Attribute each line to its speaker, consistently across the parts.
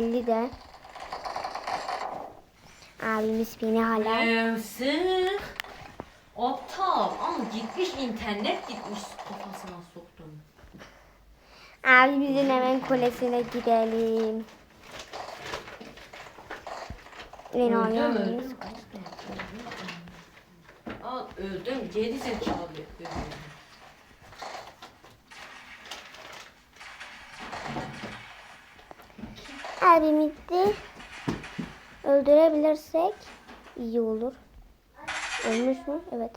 Speaker 1: belli de. Abimiz beni hala.
Speaker 2: Evsik. Aptal. Ama gitmiş internet gitmiş kafasına soktum.
Speaker 1: Abimizin hemen kulesine gidelim. Beni.
Speaker 2: Aa öldüm. Geri zekalı. Öldüm.
Speaker 1: Abimizi öldürebilirsek iyi olur. Ölmüş mü? Evet.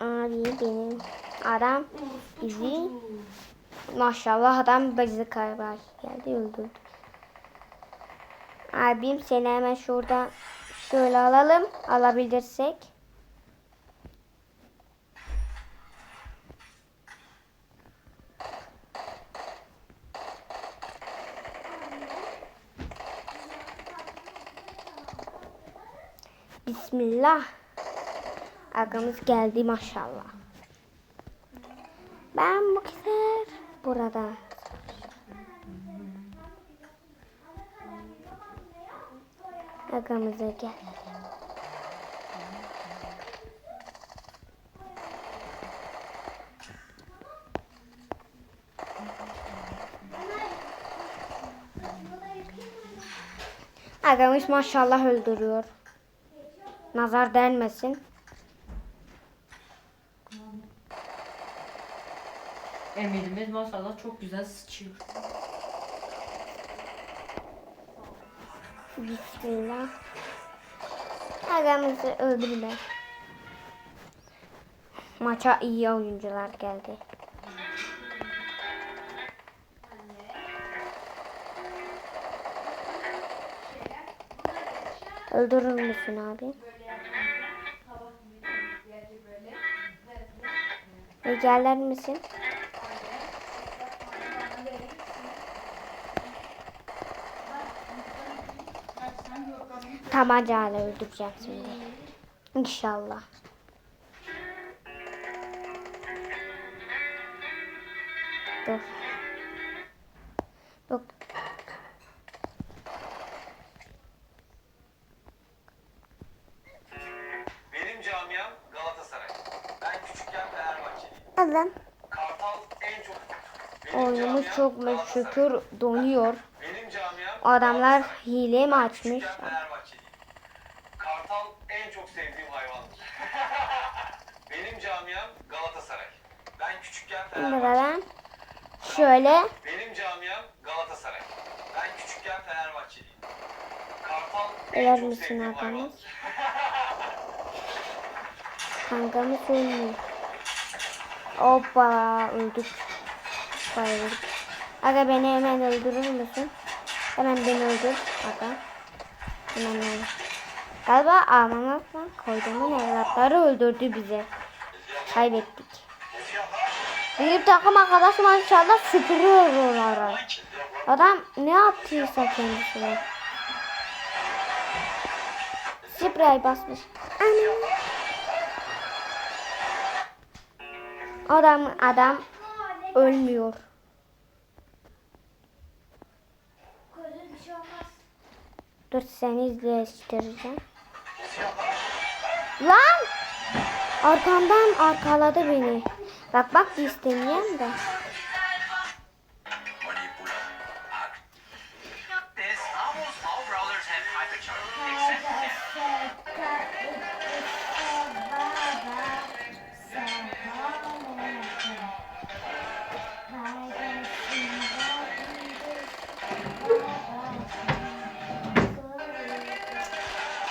Speaker 1: Abi benim adam bizi maşallah adam bizi kaybeder geldi öldürdü. Abim seni hemen şurada şöyle alalım alabilirsek. Bismillah. Agamız geldi maşallah. Ben bu sefer burada. Agamıza gel. Agamış maşallah öldürüyor. Nazar değmesin.
Speaker 2: Emirimiz maşallah çok güzel sıçıyor.
Speaker 1: Bismillah. Agamızı öldürme. Maça iyi oyuncular geldi. Öldürür müsün abi? Egeller misin? Tabancayla öldüreceğim şimdi. İnşallah. Dur.
Speaker 3: Fenerbahçeliyim.
Speaker 1: Adam.
Speaker 3: Kartal en çok... Benim
Speaker 1: Oyunumuz çok şükür donuyor.
Speaker 3: Benim camiam
Speaker 1: Adamlar hile mi
Speaker 3: Ben
Speaker 1: açmış?
Speaker 3: Kartal en çok sevdiğim hayvandır. Benim camiam Galatasaray. Ben küçükken Fenerbahçeliyim.
Speaker 1: Buradan şöyle
Speaker 3: Benim camiam Galatasaray. Ben küçükken Fenerbahçeliyim. Kartal en çok
Speaker 1: misin
Speaker 3: sevdiğim hayvandır.
Speaker 1: kankamı söylüyor. Hoppa öldük. Bayıldık. Aga beni hemen öldürür müsün? Hemen beni öldür. Aga. Hemen öldür. Galiba Amanat'la koyduğumun evlatları öldürdü bizi. Kaybettik. Benim takım arkadaşım inşallah süpürüyor oraları. Adam ne yaptıysa kendisine. Sprey basmış. Anam. Adam adam ölmüyor. Dur seni izleyiştireceğim. Lan! Arkamdan arkaladı beni. Bak bak istemeyeyim de.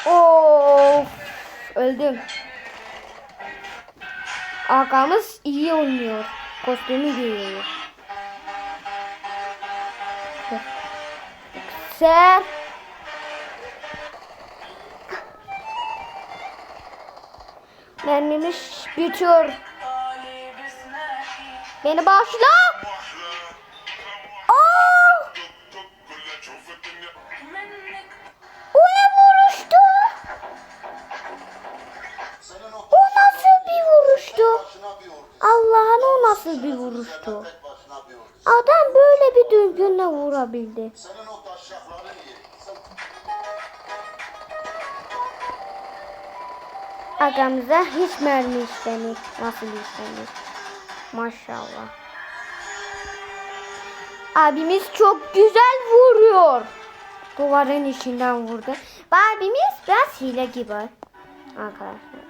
Speaker 1: Of! Öldüm. Arkamız iyi oynuyor. Kostümü giyiyor. Ser. Mermimiz bitiyor. Beni başla. Bir vuruştu? Adam böyle bir düzgünle vurabildi. Agamıza hiç mermi işlemi. Nasıl işlemi? Maşallah. Abimiz çok güzel vuruyor. Duvarın içinden vurdu. Abimiz biraz hile gibi. Arkadaşlar.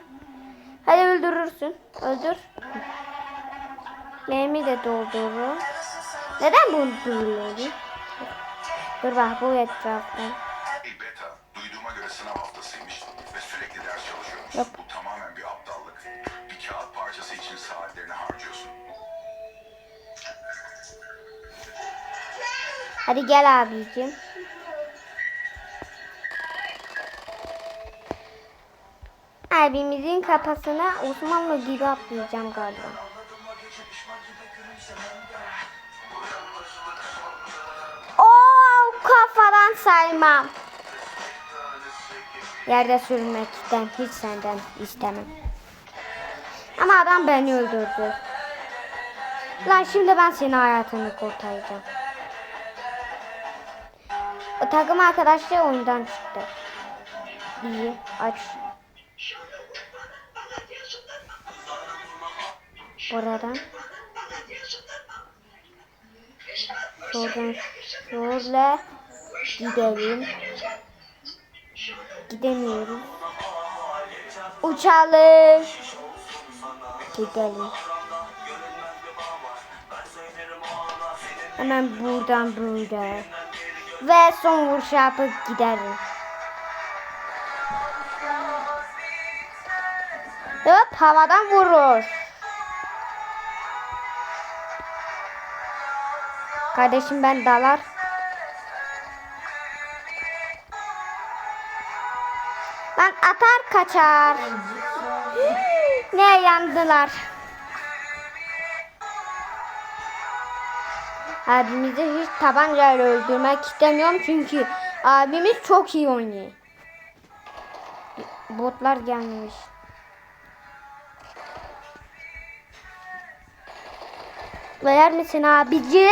Speaker 1: Hadi öldürürsün. Öldür. Mermi de doldurur. Neden bunu duruyordu? Dur bak bu etraftan.
Speaker 4: Hey Beta, duyduğuma göre sınav haftasıymış ve sürekli ders çalışıyormuş.
Speaker 1: Yok.
Speaker 4: Bu tamamen bir aptallık. Bir kağıt parçası için saatlerini harcıyorsun.
Speaker 1: Hadi gel abicim. Abimizin kafasına Osmanlı gibi atlayacağım galiba. Oo kafadan saymam. Yerde sürünmekten hiç senden istemem. Ama adam beni öldürdü. Lan şimdi ben senin hayatını kurtaracağım. O takım arkadaşları oyundan çıktı. İyi aç. Buradan. Şuradan şöyle gidelim. Gidemiyoruz. Uçalım. Gidelim. Hemen buradan böyle. Ve son vuruş yapıp giderim. Evet havadan vurur. Kardeşim ben dalar. Lan atar kaçar. ne yandılar. Abimizi hiç tabancayla öldürmek istemiyorum çünkü abimiz çok iyi oynuyor. Botlar gelmiş. Verir misin abici?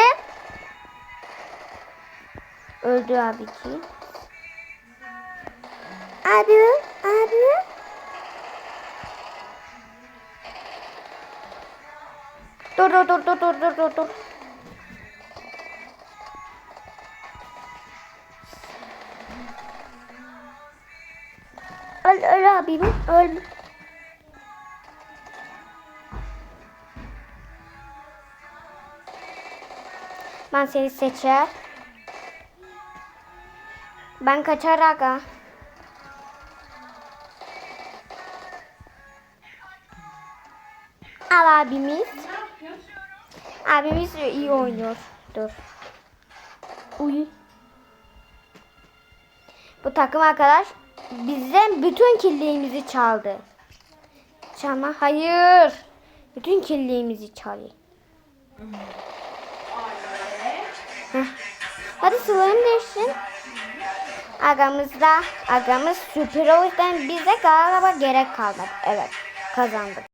Speaker 1: Öldü abici. Abi, abi. Dur dur dur dur dur dur dur dur. Öl öl abim öl. Ben seni seçer. Ben kaçar aga. Al abimiz. Abimiz iyi oynuyor. Dur. Uy. Bu takım arkadaş bizden bütün kirliğimizi çaldı. Çalma. Hayır. Bütün kirliğimizi çalıyor. Heh. Hadi sıvırım değişsin. Agamızda, agamız süper o yüzden bize galiba gerek kalmadı. Evet kazandık.